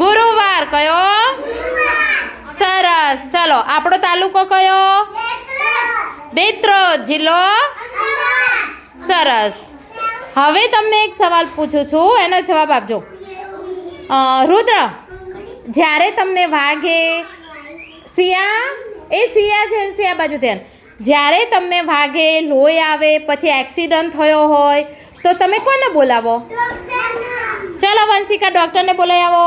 ગુરુવાર કયો? સરસ. ચલો આપણો તાલુકો કયો? દેત્રોદ જિલ્લો? સરસ. હવે તમને એક સવાલ પૂછું છું એનો જવાબ આપજો. રુદ્ર જ્યારે તમને વાઘે સિયા એ સિયા છે સિયા બાજુ ધ્યાન. જ્યારે તમને વાઘે લોહી આવે પછી એક્સિડન્ટ થયો હોય તો તમે કોને બોલાવો? ચાલો વંશિકા ડૉક્ટરને બોલાવી આવો.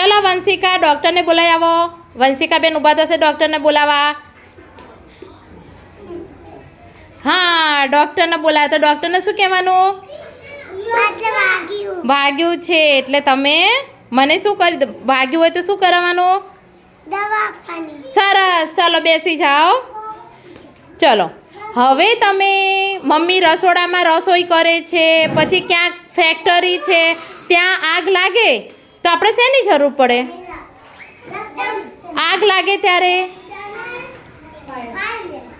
ચાલો વંશિકા ડૉક્ટરને બોલાવી આવો. વંશિકા બેન ઊભા થશે ડૉક્ટરને બોલાવા. હા ડૉક્ટરને બોલાવે તો ડૉક્ટરને શું કહેવાનું? ભાગ્યું છે એટલે તમે મને શું કરી ભાગ્યું હોય તો શું કરાવવાનું સરસ ચાલો બેસી જાઓ. ચલો હવે તમે મમ્મી રસોડામાં રસોઈ કરે છે પછી ક્યાંક ફેક્ટરી છે ત્યાં આગ લાગે? તો આપણે શેની જરૂર પડે? આગ લાગે ત્યારે?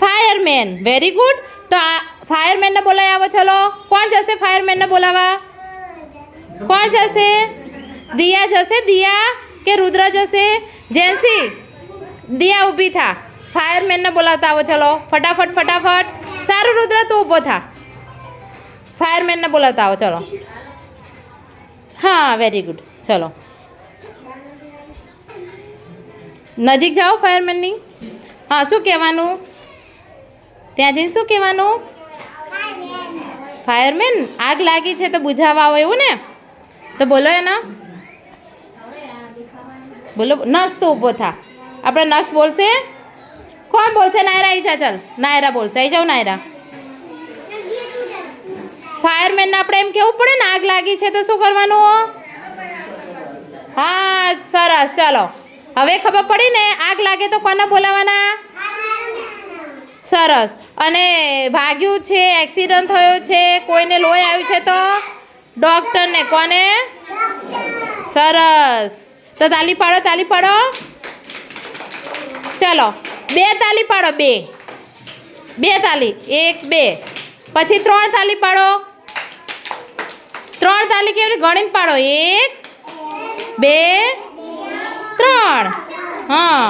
ફાયરમેન. વેરી ગુડ તો આ ફાયરમેનને બોલાવી આવો, ચલો. કોણ જશે ફાયરમેનને બોલાવવા કોણ જશે? દિયા જશે? દિયા કે રુદ્ર જશે? જેન્સી? દિયા ઊભી થા. ફાયરમેનને બોલાવતા આવો, ચલો. ફટાફટ ફટાફટ. સારું, રુદ્ર, તું ઊભો થા. ફાયરમેનને બોલાવતા આવો, ચલો. હા વેરી ગુડ ચલો. નજીક જાઓ ફાયરમેનની. હા, શું કહેવાનું? ત્યાં જઈને શું કહેવાનું? ફાયરમેન? આગ લાગી છે તો બુઝાવવા આવો એવું ને? તો બોલો એના. બોલો નક્ષ તો ઊભો થા. આપણે નક્ષ બોલશે? કોણ બોલશે? નાયરા આવી જા, ચાલ. નાયરા બોલશે. આવી જાઓ નાયરા. ફાયરમેનને આપણે એમ કહેવું પડે ને, આગ લાગી છે તો શું કરવાનું? સરસ ચાલો. હવે ખબર પડી ને? આગ લાગે તો કોને બોલાવવાના સરસ. અને ભાગ્યું છે એક્સિડન્ટ થયો છે, કોઈને લોહી આવ્યું છે તો? ડૉક્ટરને કોને? સરસ. તો તાલી પાડો તાલી પાડો. ચાલો. બે તાલી પાડો, બે. બે તાલી. એક, બે. પછી ત્રણ તાલી પાડો. ત્રણ તાલી કેવી ગણીને પાડો? એક બે ત્રણ. હા.